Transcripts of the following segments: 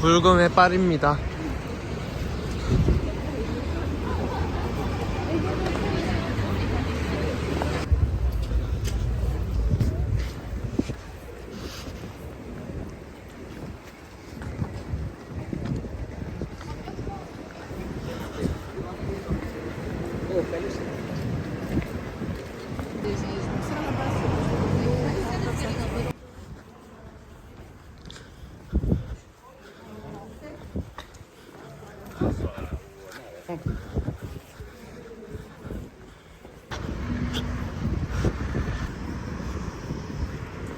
붉은 해빨입니다.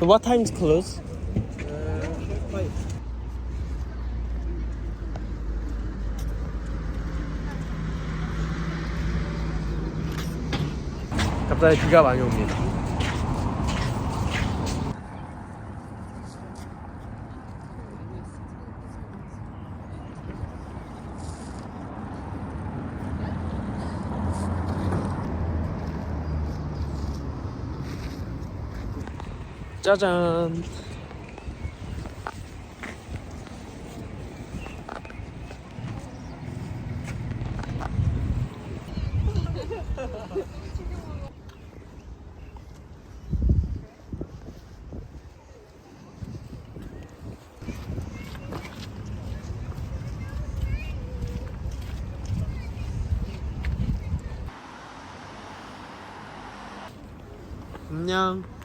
What time's close? 갑자기 비가 많이 옵니다. 짜잔. 안녕.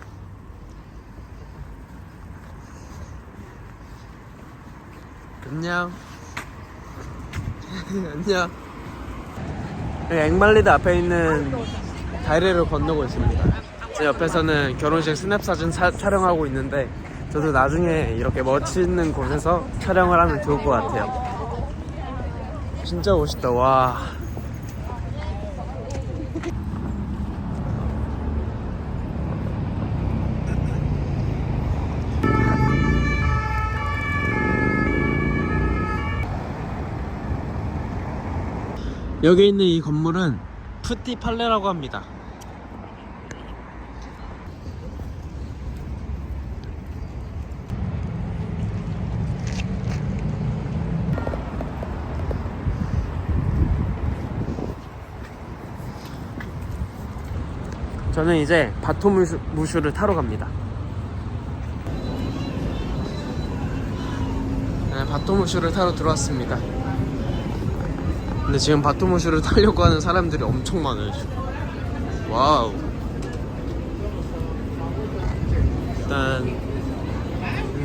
안녕. 안녕. 여기 앵말리드 앞에 있는 다리를 건너고 있습니다. 제 옆에서는 결혼식 스냅 사진 사- 촬영하고 있는데 저도 나중에 이렇게 멋있는 곳에서 촬영을 하면 좋을 것 같아요. 진짜 멋있다. 와. 여기 있는 이 건물은 푸티 팔레라고 합니다. 저는 이제 바토무슈를 타러 갑니다. 네, 바토무슈를 타러 들어왔습니다. 근데 지금 바토모슈를 타려고 하는 사람들이 엄청 많아요 지금. 와우. 일단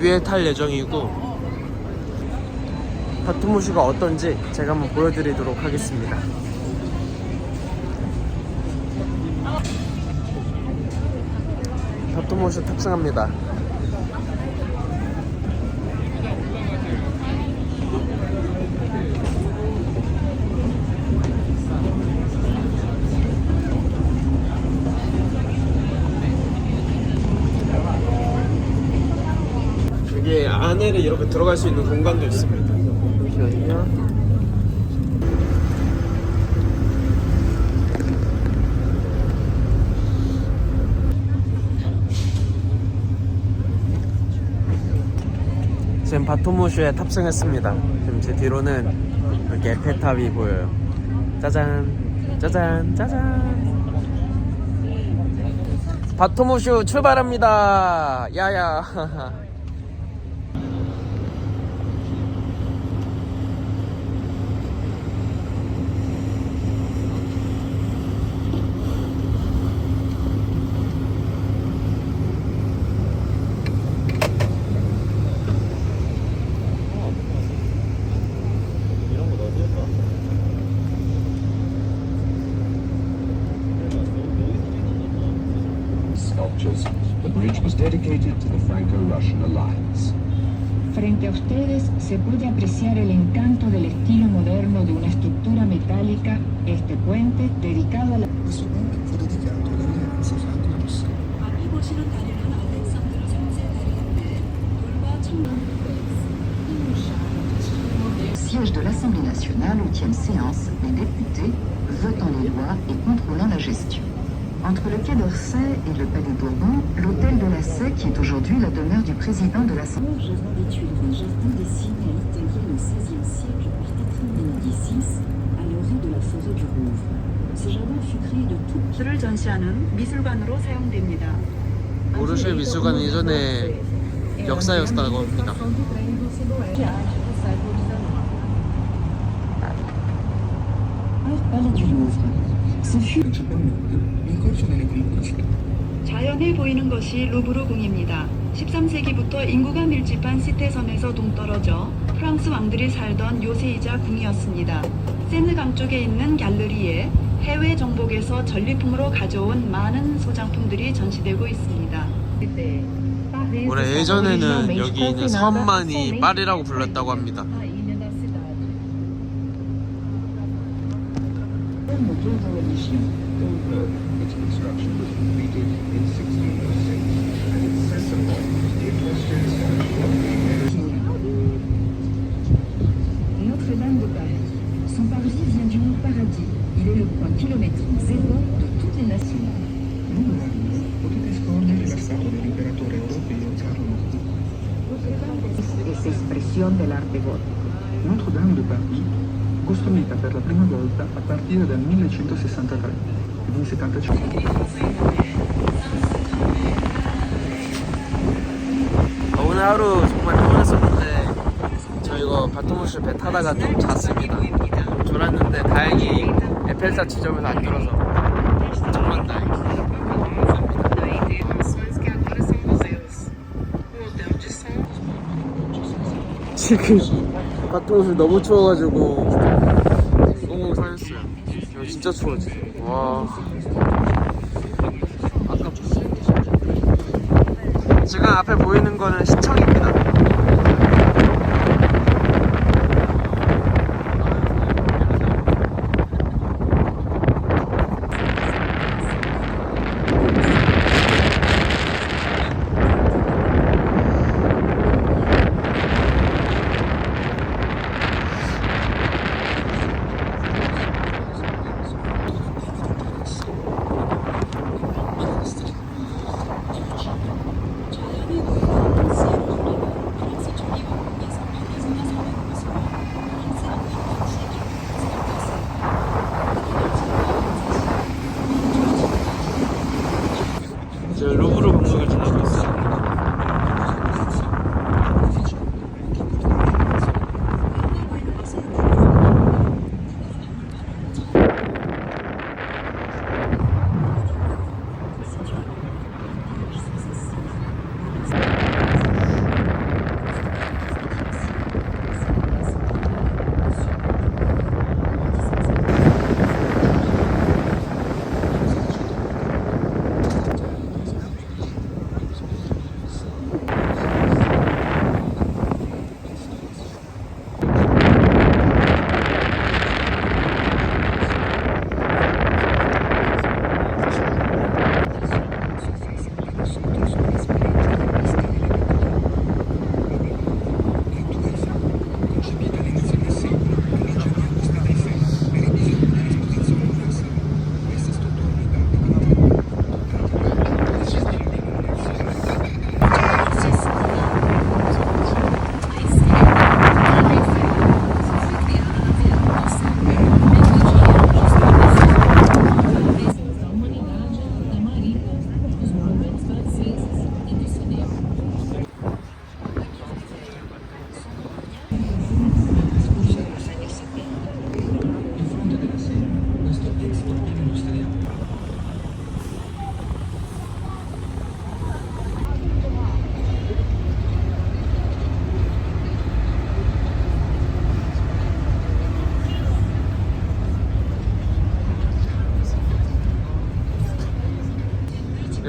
위에 탈 예정이고 바토모슈가 어떤지 제가 한번 보여드리도록 하겠습니다. 바토모슈 탑승합니다 여기 안에를 이렇게 들어갈 수 있는 공간도 있습니다. 잠시만요. 지금 바토모슈에 탑승했습니다. 지금 제 뒤로는 이렇게 에펠탑이 보여요. 짜잔, 짜잔, 짜잔. 바토모슈 출발합니다. 야야. bridges. The bridge was dedicated to the Franco-Russian alliance. Frente a ustedes se puede apreciar el encanto del estilo moderno de una estructura metálica, este puente dedicado a la... Siège de l'Assemblée nationale, 8e séance, les députés votant les lois et contrôlant la gestion. Entre le Quai d'Orsay et le Palais Bourbon, l'hôtel de la Nasset, qui est aujourd'hui la demeure du président de l'Assemblée. Le jardin des Tuileries, jardin des signes, italien au XVIe siècle par Catherine de Médicis, à l'orée de la forêt du Rouvre. Ce jardin fut créé de toutes 를 전시하는 미술관으로 사용됩니다. 오르쉐 미술관은 예전에 역사였다고 합니다. Palais du Louvre. Conquiste. 자연해 보이는 것이 루브르 궁입니다. 13세기부터 인구가 밀집한 시테섬에서 동떨어져 프랑스 왕들이 살던 요새이자 궁이었습니다. 세느 강 쪽에 있는 갤러리에 해외 정복에서 전리품으로 가져온 많은 소장품들이 전시되고 있습니다. 원래 예전에는 여기 있는 섬만이 파리라고 불렀다고 합니다. Moteur de religion. Its construction was completed in 1606, and its center point was the equestrian statue of Queen Mary. Notre-Dame de Paris. Son parvis vient du mot paradis. Il est le point kilométrique zéro de toutes les nations. Lungo la via potete scorgere la statua dell'imperatore europeo Carlo Magno. Es expresión del arte gótico. Costruita per la prima volta a partire dal 1163 ed in 75. 어, 오늘 하루 정말 피곤했었는데 저 이거 바토무스 배 타다가 좀 잤습니다. 좀 졸았는데 다행히 에펠탑 지점에서 안 졸아서 정말 다행히. 지금 바토무스 너무 추워가지고 꽁꽁 상했어요. 이거 진짜 추워 지금. 와. 아깝다. 지금 앞에 보이는 거는 시청입니다.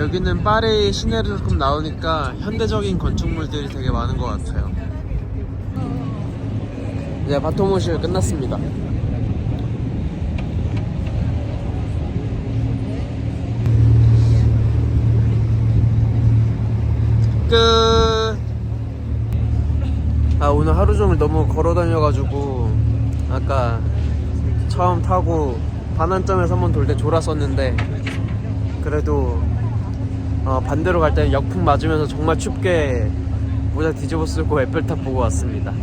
여기는 파리 시내를 조금 나오니까 현대적인 건축물들이 되게 많은 것 같아요. 이제 바토모실 끝났습니다. 끝. 아 오늘 하루 종일 너무 걸어 다녀가지고 아까 처음 타고 반환점에서 한번 돌 때 졸았었는데 그래도 어, 반대로 갈 때는 역풍 맞으면서 정말 춥게 모자 뒤집어 쓰고 에펠탑 보고 왔습니다.